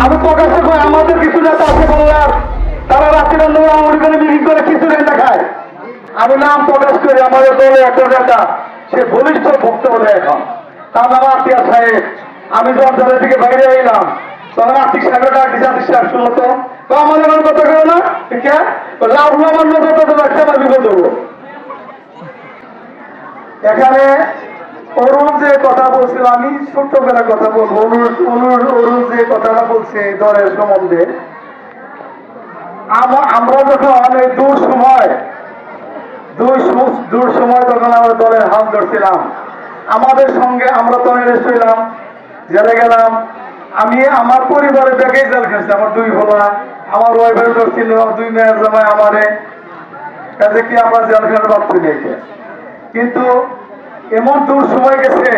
আমি প্রকাশে কই আমাদের কিছু নেতা আছে বললাম তারা রাত্রির অন্ধকারে আওয়ামী মিটিং করে কিছু নেতা খায় আমি নাম প্রকাশ করি, আমাদের দলে একটা নেতা, সে বলিষ্ঠ বলে এখন। তার নাম আত্মীয় সাহেব। আমি যখন দলের দিকে বাইরে এলাম তখন আর্থিক সাহেবের ডাক দিচ্ছে আর্থিক সাহেব শুনলো তো। আমাদের কোনো কথা কেউ না, ঠিক আছে? লাভ আমার মতো তো ব্যবসা বিপদ হব এখানে বলছিল আমি ছোট্ট কথা বলব। যে কথাটা বলছে সম্বন্ধে। আমরা যখন দূর সময় দূর সময় তখন আমরা দলের ধরছিলাম, আমাদের সঙ্গে আমরা তো অ্যারেস্ট হইলাম জেলে গেলাম। আমি আমার পরিবারের ব্যাগেই জেল খেয়েছি, আমার দুই ভোলা, আমার ওয়াইফের ধরছিল দুই মেয়ের জামাই আমারে। কাজে কি আমরা জেল খেলার করি কিন্তু এমন দূর সময় গেছে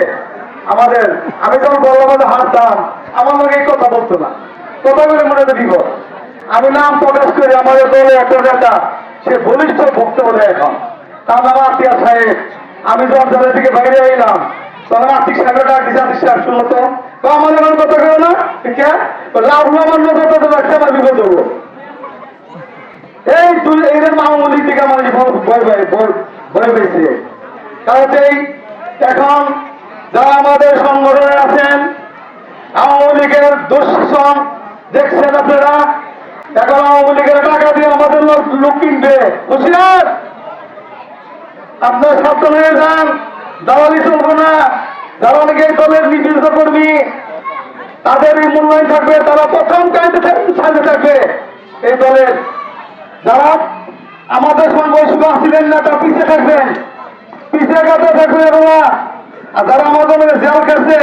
আমাদের, আমি যখন বললাম যে হারতাম আমার লোক এই কথা বলতো না। কথা বলে, মনে হয় বিপদ। আমি নাম প্রকাশ করি আমাদের দলে একটা নেতা, সে বলিষ্ঠ ভক্ত বলে এখন। তার নাম আত্মীয় সাহেব। আমি যখন দলের দিকে বাইরে এলাম তখন আর্থিক সাহেবের ডাক দিচ্ছে সাহেব শুনলো তো। তো আমাদের কোনো কথা কেউ না, ঠিক আছে? লাভ আমার মতো তো ব্যবসা আমার বিপদ হব এই এরকম আওয়ামী লীগ থেকে আমার ভয় ভয় ভয় পেয়েছে কারণ এই, এখন যারা আমাদের সংগঠনে আছেন, আওয়ামী লীগের দুঃশাসন দেখছেন আপনারা? এখন আওয়ামী লীগের টাকা দিয়ে আমাদের লোক লোক কিনবে। হুশিয়ার আপনার সাবধান যান, দালালি চলবো না। অনেকে দলের নির্দিষ্ট কর্মী, তাদের এই মূল্যায়ন থাকবে, তারা প্রথম কাজে সাথে থাকবে। এই দলের যারা আমাদের সঙ্গে বৈশ্বিক আসছিলেন না, তারা পিছিয়ে থাকবেন। পিছিয়ে কাছে থাকবে এগুলা আর যারা আমাদের মধ্যে জেল খেয়েছে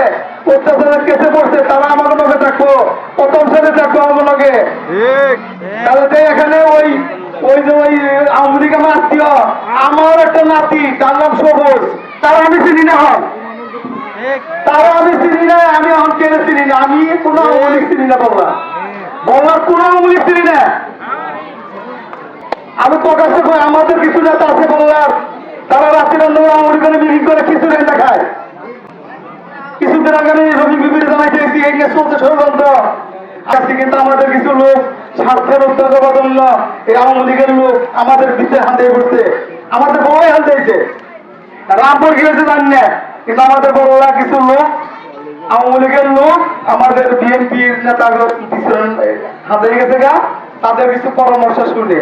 অত্যাচারের কেসে পড়ছে তারা আমাদের মধ্যে থাকব। প্রথম শ্রেণি থাকব আমাদের লগে তাহলে এখানে ওই ওই যে ওই আওয়ামী লীগ আমার আত্মীয় আমার একটা নাতি তার নাম সবুজ। তারা আমি চিনি না হন তারা আমি চিনি না আমি এখন কেন চিনি না? আমি কোনো আওয়ামী চিনি না বললাম বললাম কোনো আওয়ামী চিনি না। আমি প্রকাশে কই আমাদের কিছু নেতা আছে বললাম তারা রাত্রির অন্ধকারে আওয়ামী মিটিং করে কিছু নেতা খায়। আগে আমি রবি বিবির জানাইতে এই নিয়ে চলছে ষড়যন্ত্র। আজকে কিন্তু আমাদের কিছু লোক স্বার্থের উত্তর জন্য এই আওয়ামী লীগের লোক আমাদের ভিতরে হাতে করছে আমাদের বড়ই হাতে দিয়েছে। রামপুর গিয়েছে জানি না, কিন্তু আমাদের বড়রা কিছু লোক, আওয়ামী লীগের লোক, আমাদের বিএনপির নেতাগুলো হাতে গেছে গা, তাদের কিছু পরামর্শ শুনে।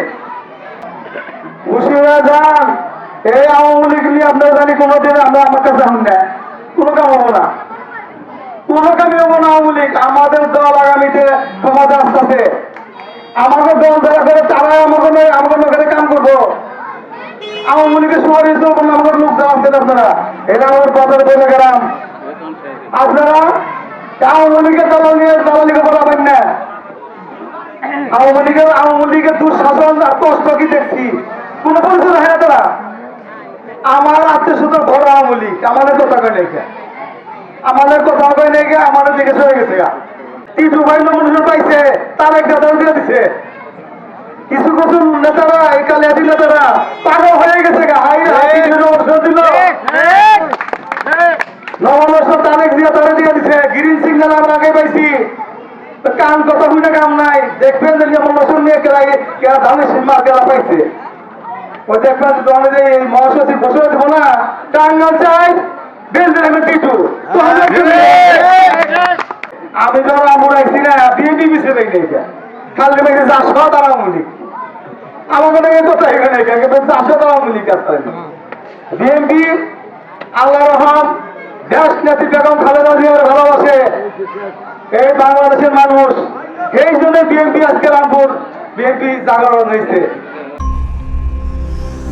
হুশিয়ারা যান, এই আওয়ামী লীগ নিয়ে আপনারা জানি কোনোদিন আমরা আমার কাছে হন না, কোনো কাম হব না। কোনো হব না আওয়ামী লীগ আমাদের দল আগামীতে ক্ষমতা আসতেছে। আমাদের দল যারা করে তারা আমাদের আমাদের লোকের কাম করব। আওয়ামী লীগের না আমাদের লোক যারা আছেন আপনারা এটা আমাদের পথের বলে গেলাম। আপনারা আওয়ামী লীগের দল নিয়ে দালালি করে পাবেন না। আওয়ামী লীগের আওয়ামী লীগের দুঃশাসন আর কষ্ট কি দেখছি? কোন পরিচয় হয় না তারা। আমার আত্মীয় স্বজন বড় আওয়ামী লীগ, আমাদের কথা কয় নাই কে? আমাদের কথা কয় নাই কে? আমাদের দিকে চলে গেছে গা। টিটু ভাই নমুনা পাইছে তার একটা দল দিয়ে দিছে। কিছু কিছু নেতারা এই কালিয়াদি নেতারা পাগল হয়ে গেছে গা। হাই হাই দিল নববর্ষ তারেক দিয়ে তারা দিয়ে দিছে। গ্রিন সিগন্যাল আমরা আগে পাইছি। কান কথা বুঝে কাম নাই। দেখবেন যে নববর্ষ নিয়ে কেলা কেলা ধানের সীমা কেলা পাইছে। ওই দেখবেন যে এই মহাসচিব বসে দেবো না টাঙ্গাল চাই আমি টিটু তো আমি আমুল আইছি না বিএনপি পিছিয়ে দেখি এটা মেঘে চারশো তারা আমুলি আমার মনে হয় কথা এখানে চারশো তারা আমুলি কাজ বিএনপি আল্লাহ রহম দেশ নেত্রী বেগম খালেদা জিয়ার ভালোবাসে। এই বাংলাদেশের মানুষ। এই জন্য বিএনপি আজকে রামপুর বিএনপি জাগরণ হয়েছে।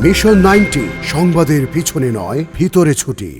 মিশন নাইনটি সংবাদের পিছনে নয় ভিতরে ছুটি।